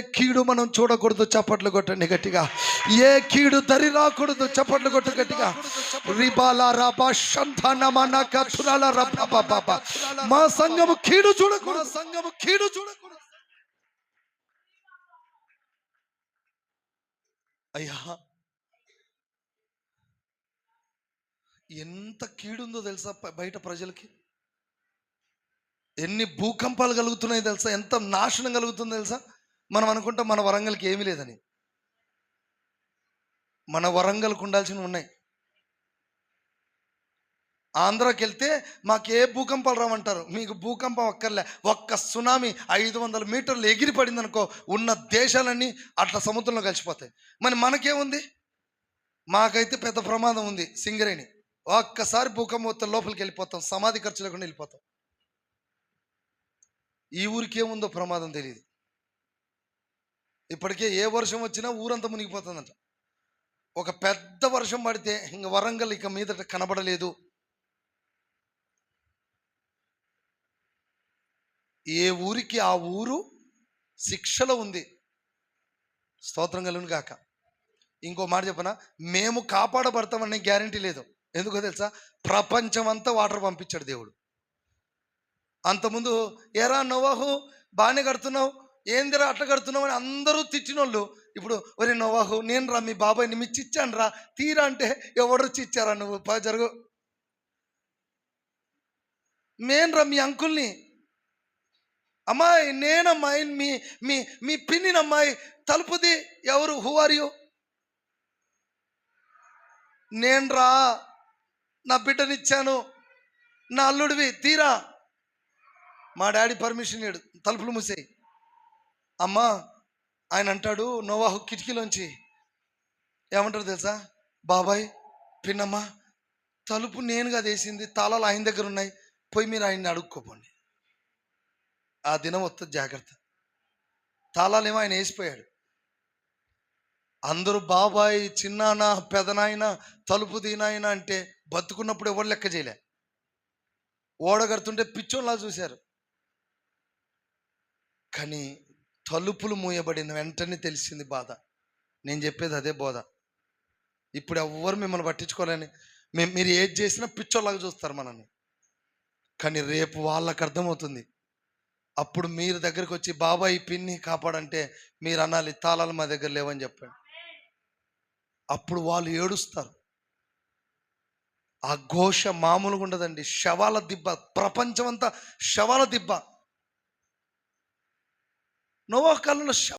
కీడు మనం చూడకూడదు చప్పట్లు కొట్టండి గట్టిగా. ఏ కీడు దరి రాకూడదు చప్పట్లు కొట్టు గట్టిగా. రిబాల రబా షంధన మన కథురాల రబ బ బ. మా సంఘము కీడు చూడకూడదు. సంఘము కీడు చూడకూడదు. అయ్యా ఎంత కీడుందో తెలుసా బయట ప్రజలకి? ఎన్ని భూకంపాలు కలుగుతున్నాయి తెలుసా? ఎంత నాశనం కలుగుతుందో తెలుసా? మనం అనుకుంటాం మన వరంగల్కి ఏమీ లేదని. మన వరంగల్కి ఉండాల్సినవి ఉన్నాయి. ఆంధ్రాకి వెళ్తే మాకే భూకంపాలు రావంటారు? మీకు భూకంపం అక్కర్లే ఒక్క సునామీ ఐదు వందల మీటర్లు ఎగిరి పడింది అనుకో ఉన్న దేశాలన్నీ అట్లా సముద్రంలో కలిసిపోతాయి. మరి మనకేముంది? మాకైతే పెద్ద ప్రమాదం ఉంది సింగరేణి. ఒక్కసారి భూకంపం వస్తే లోపలికి వెళ్ళిపోతాం. సమాధి ఖర్చు లేకుండా వెళ్ళిపోతాం. ఈ ఊరికి ఏముందో ప్రమాదం తెలియదు ఇప్పటికే ఏ వర్షం వచ్చినా ఊరంతా మునిగిపోతుందంట. ఒక పెద్ద వర్షం పడితే ఇంక వరంగల్ ఇక మీదట కనబడలేదు. ఏ ఊరికి ఆ ఊరు శిక్షలో ఉంది. స్తోత్రం కలుగును కాక ఇంకో మాట చెప్పనా? మేము కాపాడబడతామనే గ్యారంటీ లేదు. ఎందుకో తెలుసా? ప్రపంచం అంతా వాటర్ పంపించాడు దేవుడు. అంతకుముందు ఎరా నోవాహు బాగానే కడుతున్నావు ఏందిరా అట్లా కడుతున్నావు అందరూ తిట్టినోళ్ళు. ఇప్పుడు ఒరే నోవాహు నేను రా మీ బాబాయ్ని మీ చిచ్చాను రా తీరా అంటే ఎవరు చిచ్చారా నువ్వు? పా జరుగు. నేను రా మీ అంకుల్ని. అమ్మాయి నేనమ్మాయి మీ మీ మీ పిన్నినమ్మాయి. తలుపుది ఎవరు? హూ ఆర్ యూ నేను రా నా బిడ్డనిచ్చాను. నా అల్లుడివి తీరా. మా డాడీ పర్మిషన్ ఇడు తలుపులు మూసేయి. అమ్మా ఆయన అంటాడు నోవాహు కిటికీలోంచి. ఏమంటారు తెలుసా? బాబాయ్ పిన్నమ్మా తలుపు నేనుగా వేసింది తాళాలు ఆయన దగ్గర ఉన్నాయి పోయి మీరు ఆయన్ని అడుక్కోపోండి. ఆ దినం వస్తుంది జాగ్రత్త. తాళాలేమో ఆయన వేసిపోయాడు. అందరూ బాబాయ్ చిన్నాన్న పెదనాయన తలుపు దీనాయన అంటే బతుకున్నప్పుడు ఎవరు లెక్క చేయలే. ఓడగడుతుంటే పిచ్చోళ్ళలా చూశారు. కానీ తలుపులు మూయబడిన వెంటనే తెలిసింది బాధ. నేను చెప్పేది అదే బోధ. ఇప్పుడు ఎవ్వరు మిమ్మల్ని పట్టించుకోలేని మేము మీరు ఏది చేసినా పిచ్చోళ్ళగా చూస్తారు మనల్ని. కానీ రేపు వాళ్ళకి అర్థమవుతుంది. అప్పుడు మీరు దగ్గరికి వచ్చి బాబాయ్ పిన్ని కాపాడంటే మీరు అనాలి తాళాలు మా దగ్గర లేవని చెప్పండి. అప్పుడు వాళ్ళు ఏడుస్తారు. ఆ ఘోష మామూలుగా ఉండదండి. శవాల దిబ్బ ప్రపంచమంతా శవాల దిబ్బ. నోవా కాలంలో